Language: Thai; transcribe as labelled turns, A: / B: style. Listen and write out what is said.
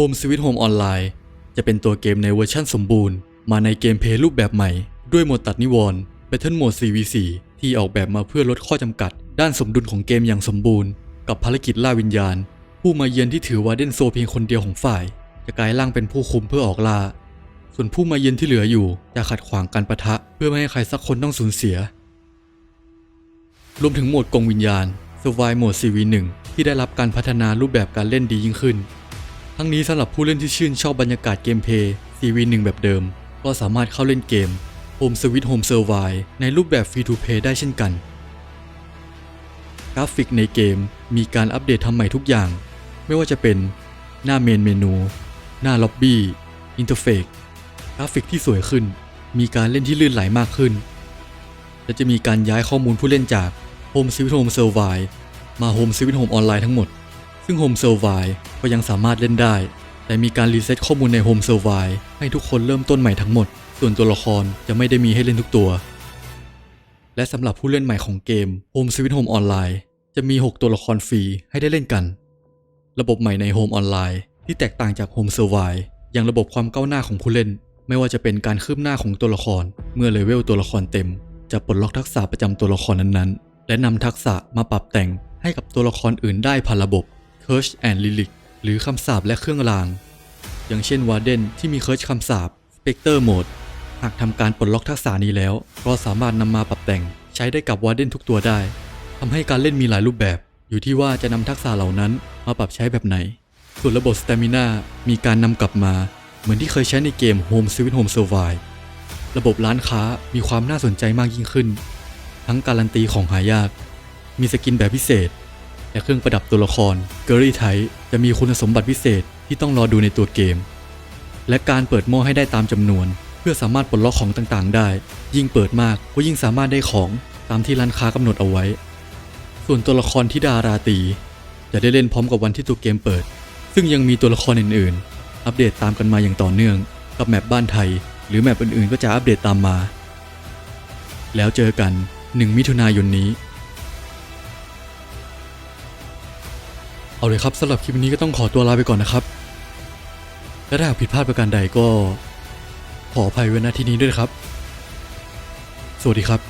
A: Home Sweet Home Online จะเป็นตัวเกมในเวอร์ชั่นสมบูรณ์ มาในเกมเพลย์รูปแบบใหม่ ด้วยโหมดตัดนิวรณ์ Battle Mode 4v4 ที่ออกแบบมาเพื่อลดข้อจำกัด ด้านสมดุลของเกมอย่างสมบูรณ์ กับภารกิจล่าวิญญาณ ผู้มาเยือนที่ถือว่าเดนโซเพียงคนเดียวของฝ่าย จะกลายร่างเป็นผู้คุมเพื่อออกล่า ส่วนผู้มาเยือนที่เหลืออยู่จะขัดขวางการประทะ เพื่อไม่ให้ใครสักคนต้องสูญเสีย รวมถึงโหมดกงวิญญาณ Survive Mode CV1 ที่ได้รับการพัฒนารูปแบบการเล่นดียิ่งขึ้น ทั้งนี้สำหรับผู้เล่นที่ชื่นชอบบรรยากาศเกมเพย์ CV1 แบบเดิม ก็สามารถเข้าเล่นเกม Home Sweet Home Survive ในรูปแบบ Free to Play ได้เช่นกัน กราฟิกในเกมมีการอัปเดตทำใหม่ทุกอย่าง ไม่ว่าจะเป็นหน้าเมนเมนู หน้าล็อบบี้ อินเทอร์เฟกกราฟิกที่สวยขึ้น มีการเล่นที่ลื่นไหลมากขึ้น และจะมีการย้ายข้อมูลผู้เล่นจาก Home Sweet Home Survive มา Home Sweet Home Online ทั้งหมด ซึ่ง Home Survive ก็ยังสามารถเล่นได้ แต่มีการรีเซ็ตข้อมูลใน Home Survive ให้ทุกคนเริ่มต้นใหม่ทั้งหมด ส่วนตัวละครจะไม่ได้มีให้เล่นทุกตัว และสำหรับผู้เล่นใหม่ของเกม Home Sweet Home Online จะมี 6 ตัวละครฟรีให้ได้เล่นกัน ระบบใหม่ใน Home Online ที่แตกต่างจาก Home Survive อย่างระบบความก้าวหน้าของผู้เล่น ไม่ว่าจะเป็นการคืบหน้าของตัวละคร เมื่อเลเวลตัวละครเต็ม จะปลดล็อกทักษะประจำตัวละครนั้นๆ และนำทักษะมาปรับแต่งให้กับตัวละครอื่นได้ผ่านระบบ Curse and Relic หรือคำสาปและเครื่องราง อย่างเช่นวาเดนที่มีเคิร์ชคำสาป Spectre Mode หากทำการปลดล็อกทักษะนี้แล้ว ก็สามารถนำมาปรับแต่งใช้ได้กับวาเดนทุกตัวได้ทำให้การเล่นมีหลายรูปแบบ อยู่ที่ว่าจะนำทักษะเหล่านั้นมาปรับใช้แบบไหน ส่วนระบบ Stamina มีการนำกลับมา เหมือนที่เคยใช้ในเกม Home Sweet Home Survive ระบบร้านค้ามีความน่าสนใจมากยิ่งขึ้น ทั้งการันตีของหายาก มีสกินแบบพิเศษ และเครื่องประดับตัวละคร g u r r y Type จะมีคุณสมบัติพิเศษที่ต้องรอดูในตัวเกม และการเปิดหม้อให้ได้ตามจำนวน เพื่อสามารถปลดล็อกของต่างๆ ได้ ยิ่งเปิดมากก็ยิ่งสามารถได้ของตามที่ร้านค้ากำหนดเอาไว้ ส่วนตัวละครที่ดาราตีจะได้เล่นพร้อมกับวันที่ตัวเกมเปิด ซึ่งยังมีตัวละครอื่นๆ อัปเดตตามกันมาอย่างต่อเนื่อง กับแมปบ้านไทย หรือแมปอื่นๆ ก็จะอัปเดตตามมา แล้วเจอกัน 1 มิถุนายนนี้ เอาเลยครับสำหรับคลิปนี้ก็ต้องขอตัวลาไปก่อนนะครับ และถ้าหากผิดพลาดประการใดก็ ขออภัยไว้ณที่นี้ด้วยครับ สวัสดีครับ